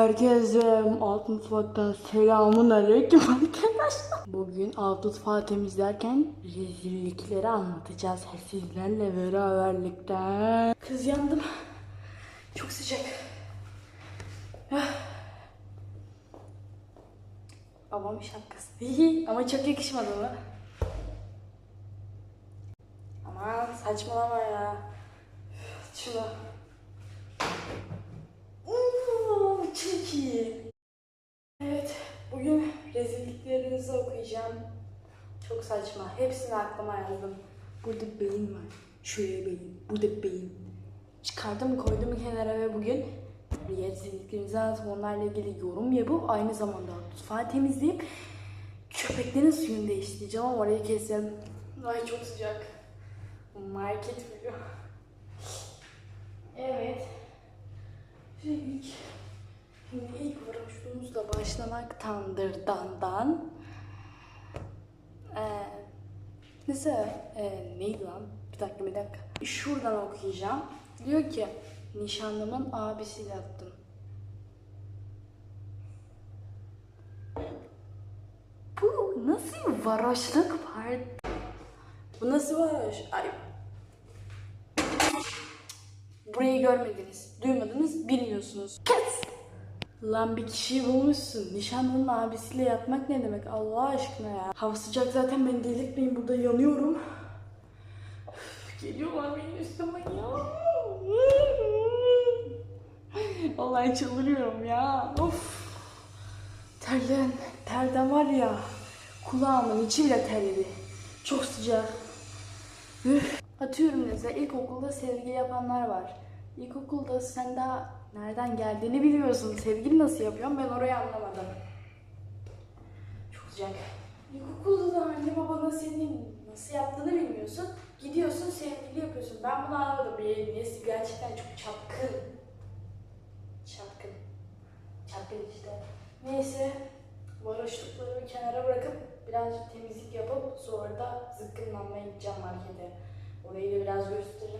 Herkese alt mutfaktan selamun aleyküm arkadaşlar. Bugün alt mutfağı temizlerken rezillikleri anlatacağız sizlerle beraberlikten. Kız yandım. Çok sıcak. Ah. Babam şapkası. Ama çok yakışmadı mı? Aman saçmalama ya. Şunu. Çok iyi. Evet, bugün rezilliklerinizi okuyacağım. Çok saçma. Hepsini aklıma yazdım. Burada beyin var. Şuraya beyin. Burada beyin. Çıkardım koydum kenara ve bugün rezilliklerinizi anlatıp onlarla ilgili yorum yapıp aynı zamanda mutfağı temizleyip köpeklerin suyunu değiştireceğim ama orayı keselim. Ay çok sıcak. Market vlog. Evet. İlk, şimdi ilk varoşluğumuzla başlamaktandır dandan. Ee, neyse, e, neydi lan? Bir dakika bir dakika. Şuradan okuyacağım. Diyor ki, nişanlımın abisiyle attım. Bu nasıl varoşluk var? Bu nasıl varoş? Ay. Burayı görmediniz, duymadınız, bilmiyorsunuz. Kes! Lan bir kişiyi bulmuşsun. Nişanlının abisiyle yatmak ne demek Allah aşkına ya. Hava sıcak zaten beni delirtmeyin burada yanıyorum. Üf, Geliyorlar benim üstüme ya. Vallahi çıldırıyorum ya. Of. Terlen, terden var ya. Kulağımın içi bile terledi. Çok sıcak. Üf. Atıyorum mesela ilkokulda sevgili yapanlar var. İlkokulda sen daha nereden geldiğini biliyorsun. Sevgili nasıl yapıyorsun ben orayı anlamadım. Çok sıcak. İlkokulda da anne babana senin nasıl yaptığını bilmiyorsun. Gidiyorsun sevgili yapıyorsun. Ben bunu anlamadım. Benim nesi gerçekten çok çapkın. Çapkın. Çapkın işte. Neyse. Varoşlukları bir kenara bırakıp birazcık temizlik yapıp sonra da zıkkımlanmaya gideceğim markete. Orayı da biraz göstereyim.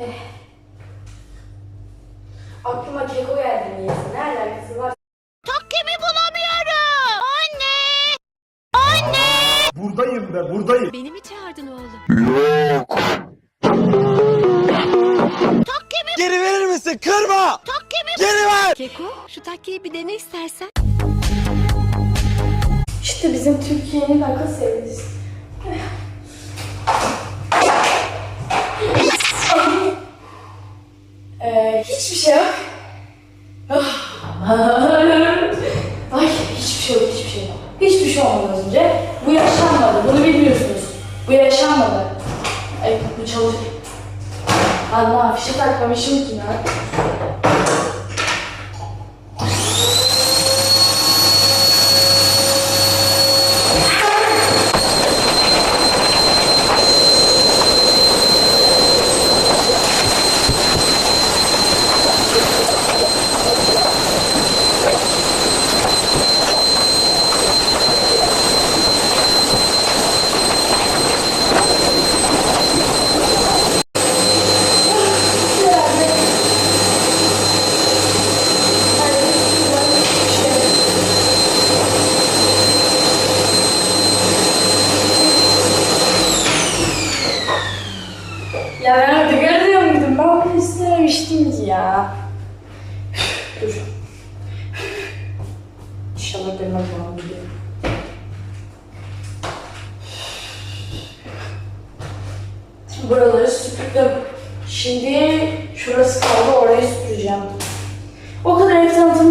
Eh. Aklıma keko geldi niyeyse. Ne alakası var? Takkemi bulamıyorum. Anne! Anne! Buradayım be buradayım. Beni mi çağırdın oğlum? Takkemi, Geri verir misin? Kırma! takkemi. Geri ver! Keko, şu takkeyi bir dene istersen. İşte bizim Türkiye'nin akıl sevgisi. Ee, hiçbir şey yok. Ay hiçbir şey yok, hiçbir şey yok. Hiçbir şey olmadı az önce. Bu yaşanmadı, bunu bilmiyorsunuz. Bu yaşanmadı. Ay bu çalış... Allah fişe takmamışım ki lan.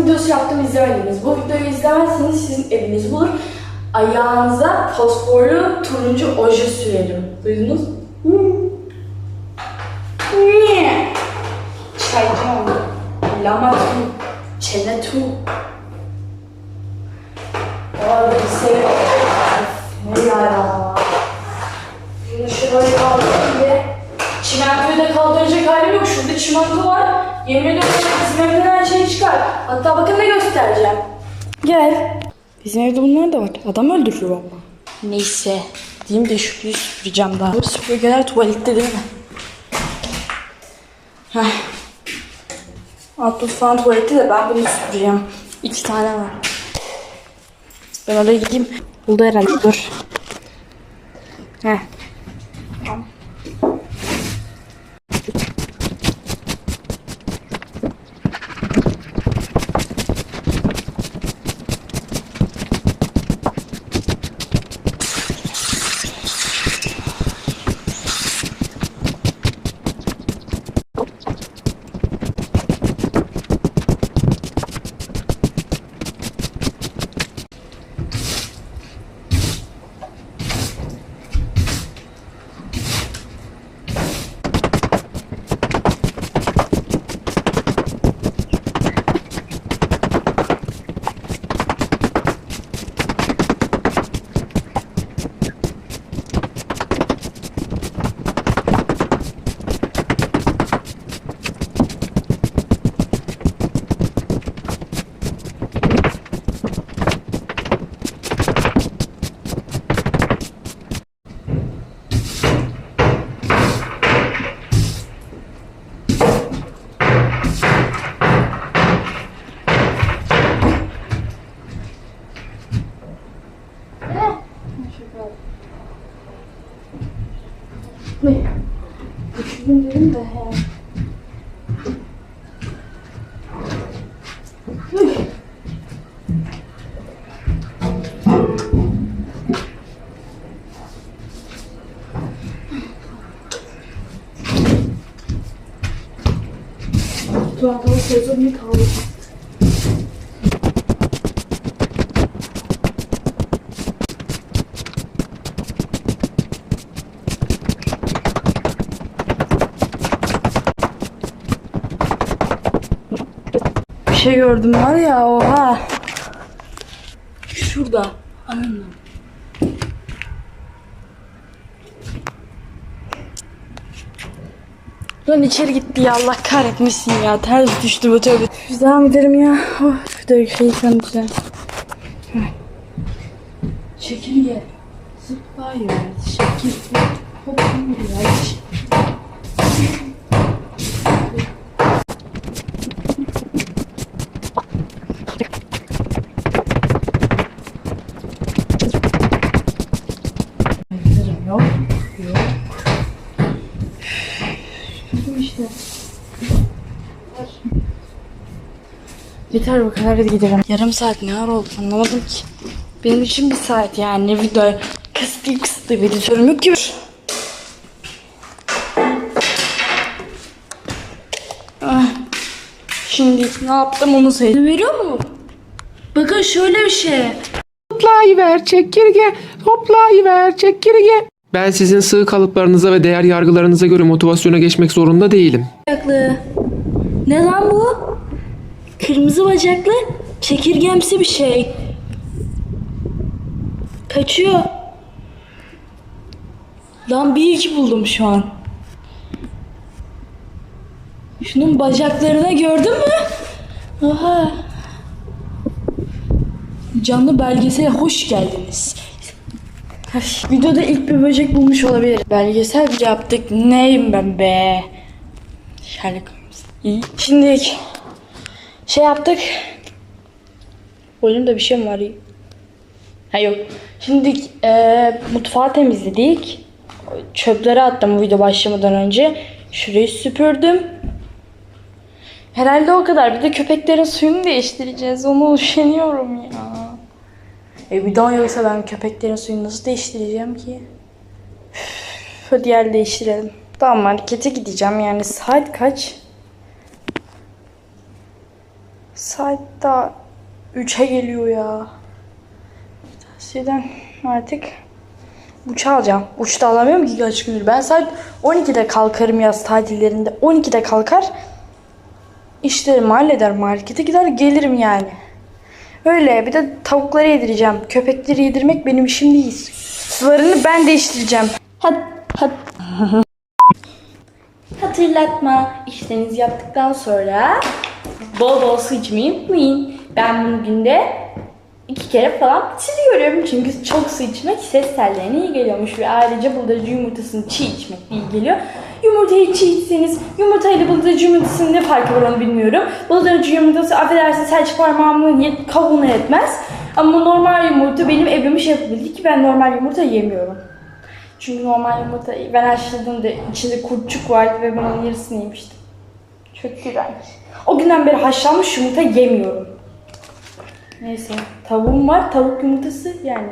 Videosu yaptım izlemediniz. Bu videoyu izlemezseniz sizin eviniz bulur. Ayağınıza fosforlu turuncu oje sürerim. Duydunuz mu? Çaycan, lama tu, çene tu. Abi seni... Ne ya? Bunu şuraya kaldırayım diye. Çimentoyu da kaldıracak halim yok. Şurada çimento var. Yemin ediyorum bizim evden her şey çıkar. Hatta bakın ne göstereceğim. Gel. Bizim evde bunlar da var. Adam öldürür valla. Neyse. Diyeyim de şurayı süpüreceğim daha. Bu süpürgeler tuvalette değil mi? Heh. Alt mutfağın tuvaleti de ben bunu süpüreceğim. İki tane var. Ben oraya gideyim. Buldu herhalde. Dur. Heh. Tuvalda sözüm bir kaldı. Bir şey gördüm var ya oha. Şurada. Anladım. Lan içeri gitti ya Allah kahretmesin ya. Ters düştü bu tövbe. Devam edelim ya. Of dur şey sen güzel. Çekirge. Zıplıyor. Çekirge. Hopluyor. Yok. Yeter bu kadar hadi gidelim. Yarım saat ne ara oldu anlamadım ki. Benim için bir saat yani video kısıtlı kısıtlı bir editörüm yok ki. Ah. Şimdi ne yaptım onu söyle. Veriyor mu? Bakın şöyle bir şey. Hoplayıver çekirge, hoplayıver çekirge. Ben sizin sığ kalıplarınıza ve değer yargılarınıza göre motivasyona geçmek zorunda değilim. bacaklı. Ne lan bu? Kırmızı bacaklı çekirgemsi bir şey. Kaçıyor. Lan bir iki buldum şu an. Şunun bacaklarını gördün mü? Aha. Canlı belgesele hoş geldiniz. Videoda ilk bir böcek bulmuş olabilir. Belgesel yaptık. Neyim ben be? İyi. Şimdi şey yaptık. Oyunumda bir şey mi var? Ha yok. Şimdi e, mutfağı temizledik. Çöpleri attım video başlamadan önce. Şurayı süpürdüm. Herhalde o kadar. Bir de köpeklerin suyunu değiştireceğiz. Onu üşeniyorum ya. E bidon yoksa ben köpeklerin suyunu nasıl değiştireceğim ki? Üf, Hadi yer değiştirelim. Tamam markete gideceğim yani saat kaç? Saat daha 3'e geliyor ya. Şeyden artık uç alacağım. Uçta alamıyorum ki kaç gündür. Ben saat 12'de kalkarım yaz tatillerinde. 12'de kalkar. İşlerimi halleder markete gider gelirim yani. Öyle bir de tavukları yedireceğim. Köpekleri yedirmek benim işim değil. Sularını ben değiştireceğim. Hadi hadi. Hatırlatma. İşlerinizi yaptıktan sonra bol bol su içmeyi unutmayın. Ben bunu günde iki kere falan bitiriyorum. Çünkü çok su içmek ses tellerine iyi geliyormuş. Ve ayrıca bıldırcı yumurtasını çiğ içmek iyi geliyor. Yumurtayı çiğ içseniz yumurtayla bıldırcı yumurtasının ne farkı var onu bilmiyorum. Bıldırcı yumurtası affedersin serçe parmağımın ye- kabuğuna yetmez. Ama normal yumurta benim evime şey yapabildi ki ben normal yumurta yemiyorum. Çünkü normal yumurta ben haşladığımda içinde kurtçuk vardı ve ben onun yarısını yemiştim. Çok güzelmiş. O günden beri haşlanmış yumurta yemiyorum. Neyse tavuğum var. Tavuk yumurtası yani.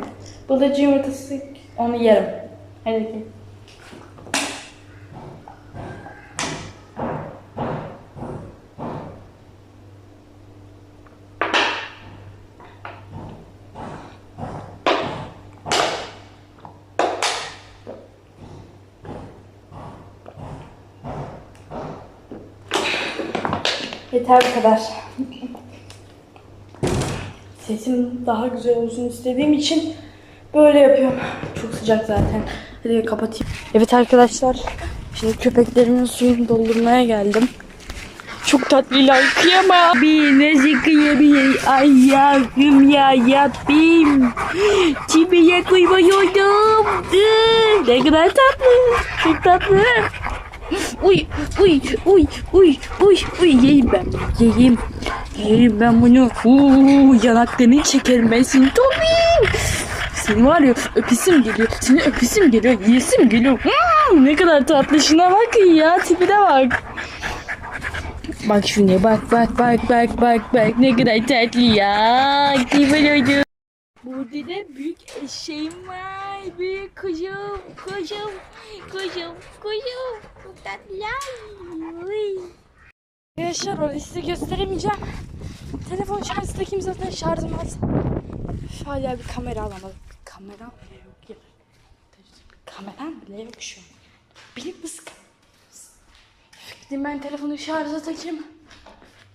Bıldırcın yumurtası onu yerim. Hadi bakayım. Yeter kadar. Sesim daha güzel olsun istediğim için böyle yapıyorum. Çok sıcak zaten. Hadi kapatayım. Evet arkadaşlar. Şimdi köpeklerimin suyunu doldurmaya geldim. Çok tatlıyla kıyamam. Bir nasıl kıyabilir? Ay yavrum ya yapayım. Çimeğe koymayordum. Iı, Ne kadar tatlı. Çok tatlı. Uy, uy, uy, uy, uy, uy, yiyeyim ben. Yiyeyim. Yiyeyim ben bunu. Uuu, yanaklarını çekerim ben seni. Tobi. Seni var ya öpesim geliyor. Seni öpesim geliyor. Yesim geliyor. Hmm, ne kadar tatlı. Şuna bakın ya. Tipine bak. Bak şuna bak bak bak bak bak bak. Ne kadar tatlı ya. Kibar. Burada da büyük eşeğim var. Büyük kuşum, kuşum, kuşum, kuşum. Uy. Arkadaşlar onu size gösteremeyeceğim. Telefon şarjı takayım zaten şarjım az. Hala bir kamera alamadım. Kamera bile yok ya. Kameram bile yok şu an. Bir mısık. Gideyim ben telefonu şarja takayım.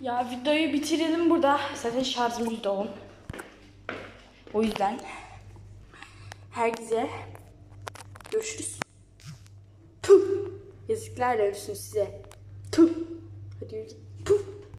Ya videoyu bitirelim burada. Zaten şarjım %10. O yüzden herkese görüşürüz. Tuh. Yazıklar olsun size. Tuh. Hadi yürü git. Tuh.